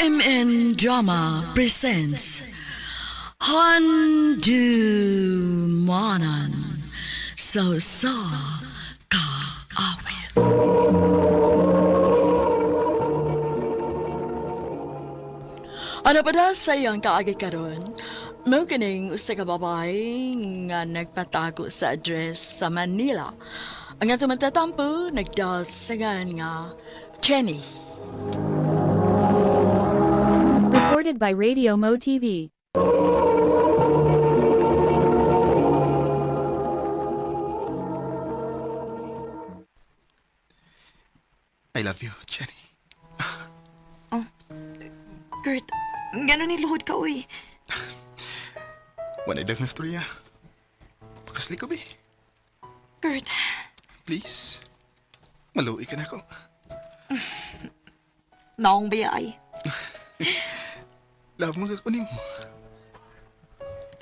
RMN Drama presents Handu Manan So Sa Ka Awit Ano pa da sa iyang kaagi karon? Mao kining ka nga nagpatago sa address sa Manila. Ang atong magtatampo nagdasangan nga Jenny. Recorded by Radio Mo TV. I love you, Jenny. Kurt, gano'n ni luhod ka, uy. Wanay lang na storya. Pakasli ko, be. Kurt, Please. Maluwi ka na ako. naong bayay. Love mo ka kunin mo.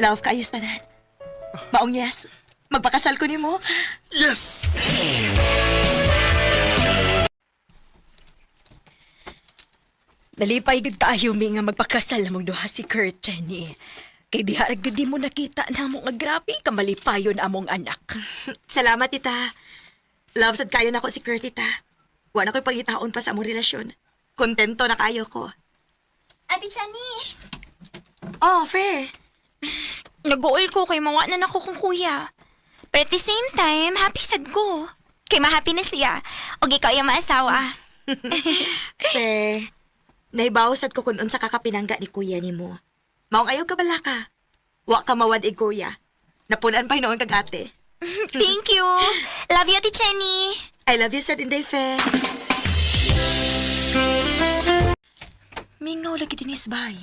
Love kayo tanan. Maong yes, magpakasal ko ni mo. Yes! Nalipay gud tayo mi nga magpakasal namong duha si Kurt Jenny. Kay diha ra gud di mo nakita namo nga grabe ka malipayon among anak. Salamat, tita. Love sad kayo na ko si Kurt, tita. Wala ko'y pangitaon pa sa among relasyon. Kontento na kayo ko. Ate Chani, Oh, Fe. nag-uol ko kay mawa na nako kong kuya. But at the same time, happy sad ko. Kay ma-happy na siya. O ikaw yung maasawa. Fe. Naibawsat ko kung unsa kakapinangga ni kuya ni mo. Maong ayaw ka bala ka. Wa ka mawad i kuya. Napunan pa noon kag ate. Thank you. Love you, Ate Chani. I love you, sad inday, Fe. Mingaw lagi din isbay.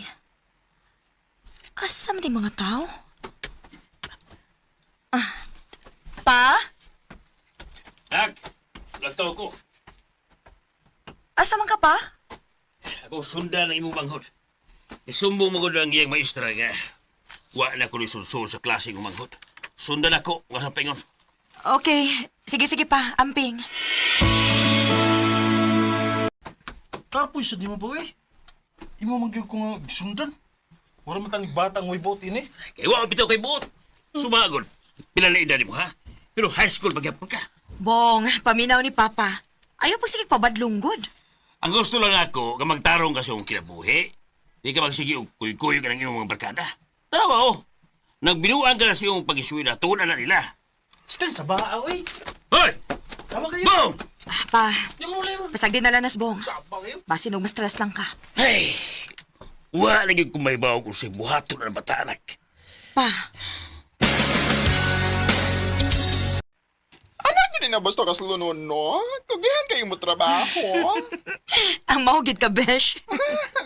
Asam din mga tao? Ah. Pa? Nak, lagtaw ko. Asa man ka pa? Ako sunda ng imong manghod. Isumbong mo ko lang iyang maestra nga. Wa na ko lisunsul sa klase ng manghod. Sundan ako nga sa pingon. Okay. Sige, sige pa. Amping. Tapos sa di mo ba eh? Imo magyug ko nga gisundan. Wala man tanig batang way boat ini. Kaya wa bitaw kay buot. Sumagod. Pinalain na mo ha? Pero high school magyapon ka. Bong, paminaw ni Papa. Ayaw pa sige pabadlunggod. Ang gusto lang ako nga magtarong ka sa iyong kinabuhi. Di ka magsige og kuy-kuy ka ng iyong mga barkada. Tarawa oh. Nagbinuan ka na sa iyong pag-iswila. Tunan na nila. Stan sa baa oy. Hoy! Tama kayo. Boom! Ah, Pa, pasag din na lanas, Bong. Tama kayo. Basi nung ma-stress lang ka. Hey! Wa lagi kung may bawa ko sa buhato ng batanak. Pa, Anak nyo na basta kaslunon, no? Kagihan kayo mo trabaho. ang mahugid ka, Besh.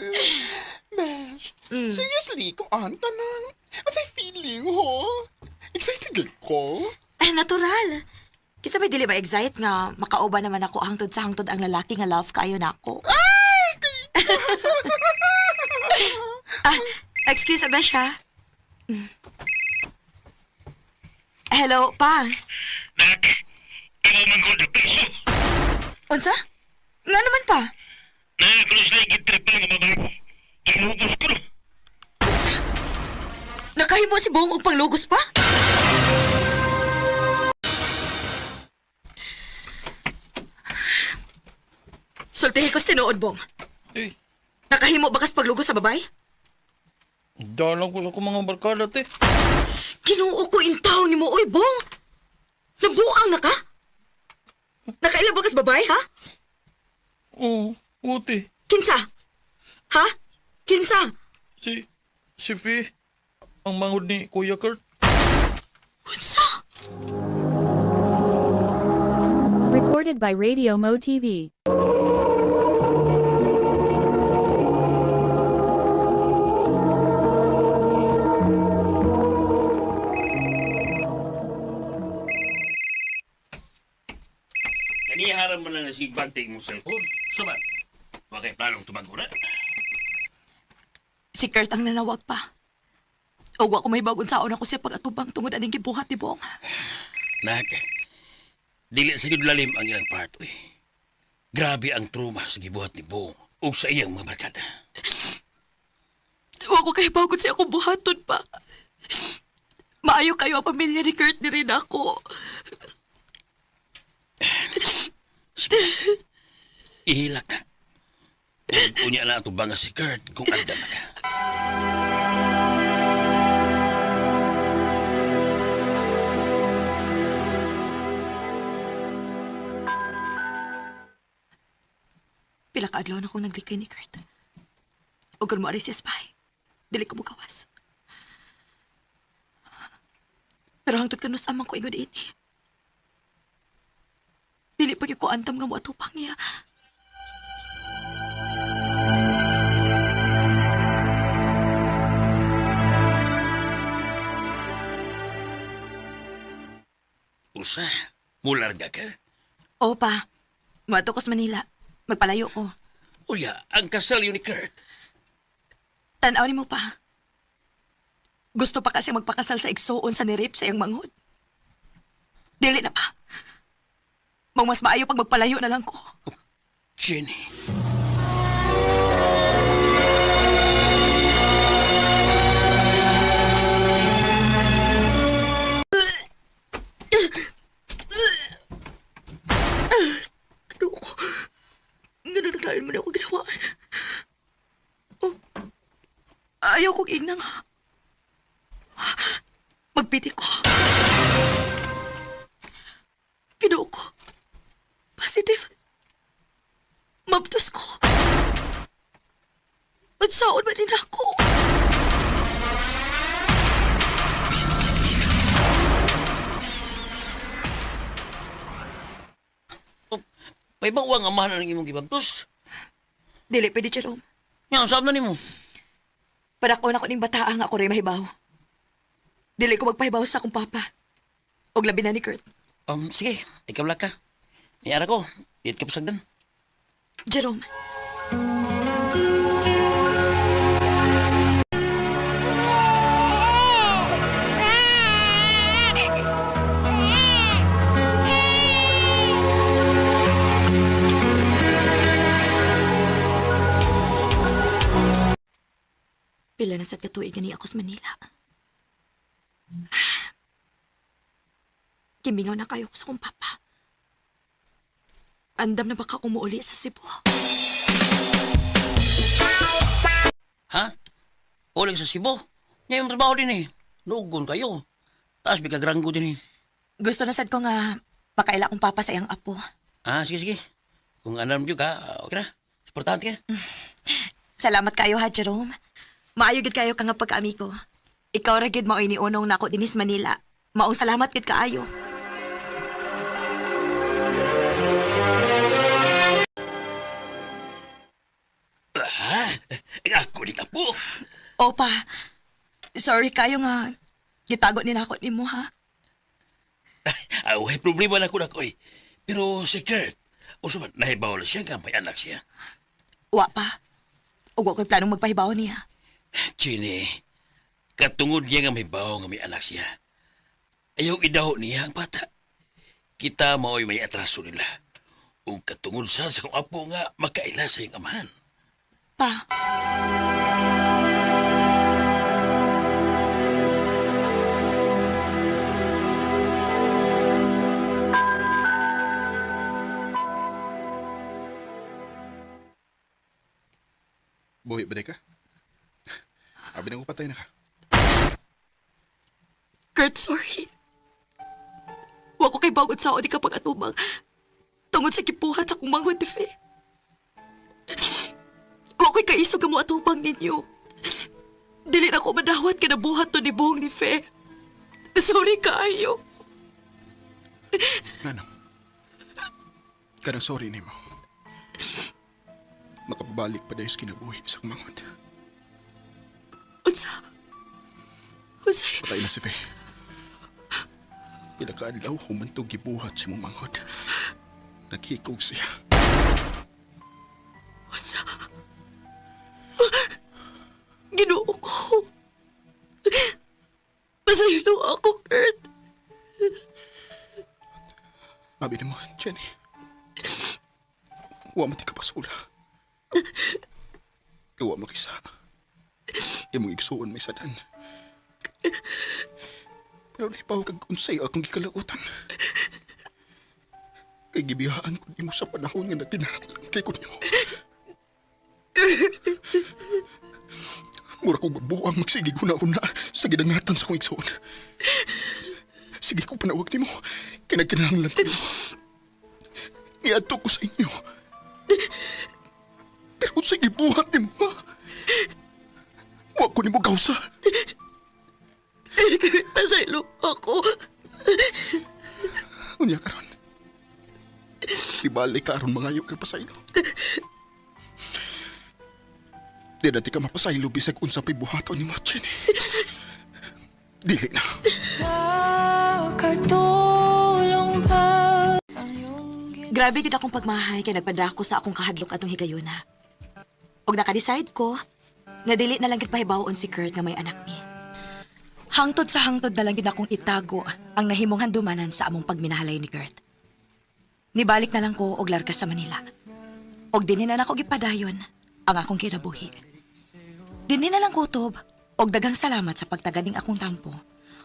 Besh, seriously, kung an ka nang. What's I feeling, ho? Excited ko. Ay, natural. Kisa may dili ba excite nga makauba naman ako hangtod sa hangtod ang lalaki nga love kayo na ako. ah, excuse me? Mm. Hello, pa. Nak, ikaw man ko na. Unsa? Nga naman pa. Nakakulos na yung trip nga babae. Inubos ko no. Nakahimo si Bong og panglugos pa? Sultihin ko sa tinuod, Bong. Eh, Nakahimo ba kas paglugos sa babay? dalang ko sa kong mga barkada te. Kinuo ko intaw ni mo, oy, Bong. Nabuang na ka? Nakaila ba kas babay, ha? Oo, uti. Kinsa? Ha? Kinsa? Si, si Fee, ang mangod ni Kuya Kurt. Unsa? Recorded by Radio Mo TV. Kaniharan mo na nasigbante mong cellphone. Saban, wakay planong tumagura. Si Kurt ang nanawag pa. O wa ko may bagon saon ako siya pag-atubang tungod aning gibuhat ni Bong. Nak, dili sa yun lalim ang ilang part, uy. Grabe ang trauma sa gibuhat ni Bong o sa iyang mga barkada. Huwag ko kayo pagod sa akong buhaton pa. Maayo kayo ang pamilya ni Kurt ni rin ako. Ihilak na. Huwag unya na ito banga si Kurt kung anda na ka. Pila ka adlaw na akong naglikay ni Kurt. Kung mo aris bahay, dili ko mugawas. Pero hangtod kanus amang ko ingod ini. Dili pa ko antam nga mo atupang niya. Usa, mularga ka. O pa, muadto ko sa Manila. Magpalayo ko. Ulya, ang kasal yun ni Kurt. Tanaw ni mo pa. Gusto pa kasi magpakasal sa igsuon sa nirip sa iyang manghod. Dili na pa. Mang mas maayo pag magpalayo na lang ko. Jenny. Ano ko? Nga na naglain mo na ako ginawaan. Oh, ayaw kong ingnang ha. Ko. Ginoo ko. Positive. Mabtos ko. Unsaon man din ako. May bawang amahan ng imong gibantos. Dili, pwede, Jerome. Nga, saan na ni mo? Padakon ako ning bataa nga ako rin mahibaw. Dili ko magpahibaw sa akong papa. Og labi na ni Kurt. Um, sige, ikaw lang ka. Niyara ko, diit ka pasagdan. Jerome. Pila na sa katuig ni ako sa Manila. Kimingaw na kayo ko sa akong papa. Andam na baka umuuli sa Cebu. Ha? Uling sa Cebu. Ngayon trabaho din eh. Nugon kayo. Taas bigagrango din eh. Gusto na sad ko nga makaila akong papa sa iyang apo. Ah, sige, sige. Kung alam nyo ka, okay na. Importante ka. Salamat kayo ha, Jerome. Maayo gid kayo ka nga pagkaami ko. Ikaw ra gid mao ini unong nako dinis Manila. Maong salamat gid kaayo. Opa, sorry kayo nga gitago ni nako nimo ha. Ah, may problema na ko na ko eh. Pero si Kurt, uso man, nahibaw na siya nga may anak siya. Wa pa. Wa ko'y planong magpahibaw niya. Chini, katungod niya nga may baho nga may anak siya. Ayaw idaho niya ang bata. Kita mao'y may atraso nila. O katungod sa sa kong apo nga makaila sa iyong amahan. Pa, Buhi ba ka? Abi na ko patay na ka. Kurt, sorry. Wa ko kay bawod sa di ka pag-atubang. Tungod sa kipuhat sa kong manghod, Tife. Wa ko'y kaisog mo atubang ninyo. Dili na ko madawat ka na buhat to ni Bong ni Fe. Sorry kayo. Nanam. Kanang sorry ni mo. Makabalik pa dahil kinabuhi sa kumangod. Unsa? Unsa? Patay na si Faye. Pinakaadlaw humantog gibuhat sa mong manghod. Naghikog siya. Unsa? Ginoo ko. Masaylo ako, Kurt. Abi ni mo, Jenny. Huwag mati ka pasula. Gawa makisa. Imong igsuon may sadan. Pero lipaw kag unsay akong gikalautan. Kay gibihaan ko nimo sa panahon nga natinahanglan kay ko nimo. Mura ko mabuang magsige una-una sa gidangatan sa kong igsuon. Sige ko panawag nimo. Kay nagkinahanglan ko nimo. Iadto ko sa inyo. Pero sige buhat nimo. Wa ko nimo kausa. Pasaylo ako. Unya karon. Ibalik ka aron mangayo kay pasaylo. Di na ti ka mapasaylo bisag unsa pa'y buhaton ni mo, Jenny. Dili na. Grabe gid akong pagmahay kay nagpadako sa akong kahadlok atong higayuna. Og naka-decide ko nga dili na lang gid pahibaon si Kurt nga may anak ni. Hangtod sa hangtod na lang gid akong itago ang nahimong handumanan sa among pagminahalay ni Kurt. Nibalik na lang ko og larga sa Manila. Og dinhi na nako gipadayon ang akong kinabuhi. Dinhi na lang kutob og dagang salamat sa pagtaganing akong tampo.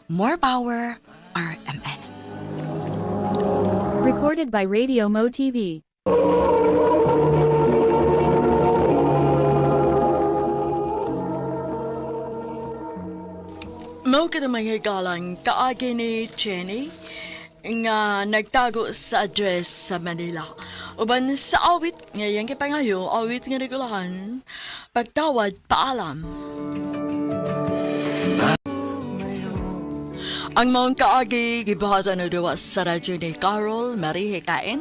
More power, RMN. Recorded by Radio Mo TV. Mao ka naman galang kaagi ni Jenny nga nagtago sa address sa Manila. Uban sa awit ngayon kay pangayo, awit nga nagulahan, pagtawad paalam. Ang mga kaagi gibahatan na dawa sa radyo ni Carol Marie Hikain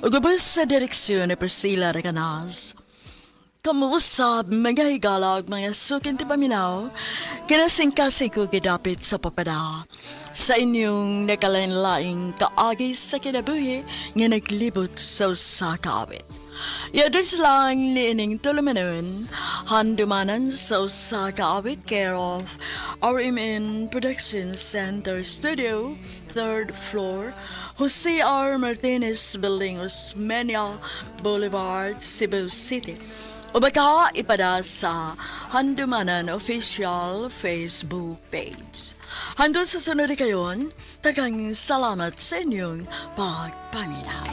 ug ubos sa direksyon ni Priscilla Recanas. Kamuusap, mga higalag, mga sukin ti paminaw, kinasing kasi ko gidapit sa papada. Sa inyong nakalain-laing kaagi sa kinabuhi nga naglibot sa usa ka awit. Yadus lang liining tulumanon, handumanan sa usa ka awit care of RMN Production Center Studio, third floor, Jose R. Martinez Building, Osmeña Boulevard, Cebu City. O baka ipada sa Handumanan Official Facebook page. Handun sa sunod kayon, tagang salamat sa inyong pagpaminaw.